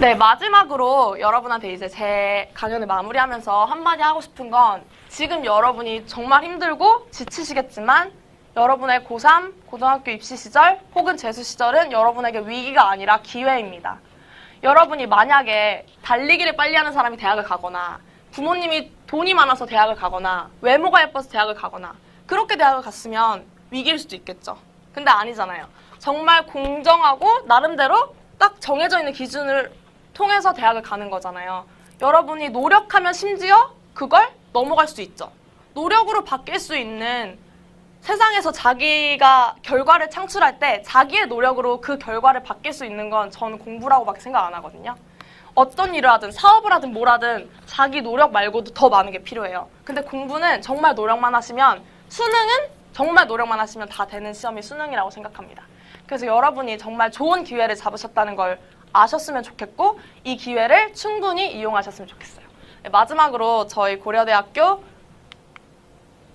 네, 마지막으로 여러분한테 이제 제 강연을 마무리하면서 한마디 하고 싶은 건 지금 여러분이 정말 힘들고 지치시겠지만 여러분의 고3, 고등학교 입시 시절 혹은 재수 시절은 여러분에게 위기가 아니라 기회입니다. 여러분이 만약에 달리기를 빨리 하는 사람이 대학을 가거나 부모님이 돈이 많아서 대학을 가거나 외모가 예뻐서 대학을 가거나 그렇게 대학을 갔으면 위기일 수도 있겠죠. 근데 아니잖아요. 정말 공정하고 나름대로 딱 정해져 있는 기준을 통해서 대학을 가는 거잖아요. 여러분이 노력하면 심지어 그걸 넘어갈 수 있죠. 노력으로 바뀔 수 있는 세상에서 자기가 결과를 창출할 때 자기의 노력으로 그 결과를 바뀔 수 있는 건 저는 공부라고밖에 생각 안 하거든요. 어떤 일을 하든 사업을 하든 뭘 하든 자기 노력 말고도 더 많은 게 필요해요. 근데 공부는 정말 노력만 하시면 수능은 정말 노력만 하시면 다 되는 시험이 수능이라고 생각합니다. 그래서 여러분이 정말 좋은 기회를 잡으셨다는 걸 아셨으면 좋겠고 이 기회를 충분히 이용하셨으면 좋겠어요. 네, 마지막으로 저희 고려대학교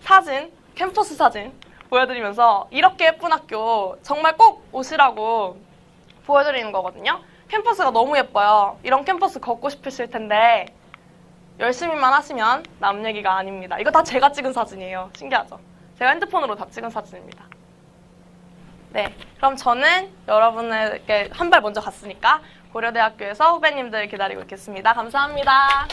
사진, 캠퍼스 사진 보여드리면서 이렇게 예쁜 학교 정말 꼭 오시라고 보여드리는 거거든요. 캠퍼스가 너무 예뻐요. 이런 캠퍼스 걷고 싶으실 텐데 열심히만 하시면 남 얘기가 아닙니다. 이거 다 제가 찍은 사진이에요. 신기하죠? 제가 핸드폰으로 다 찍은 사진입니다. 네, 그럼 저는 여러분에게 한 발 먼저 갔으니까 고려대학교에서 후배님들 기다리고 있겠습니다. 감사합니다.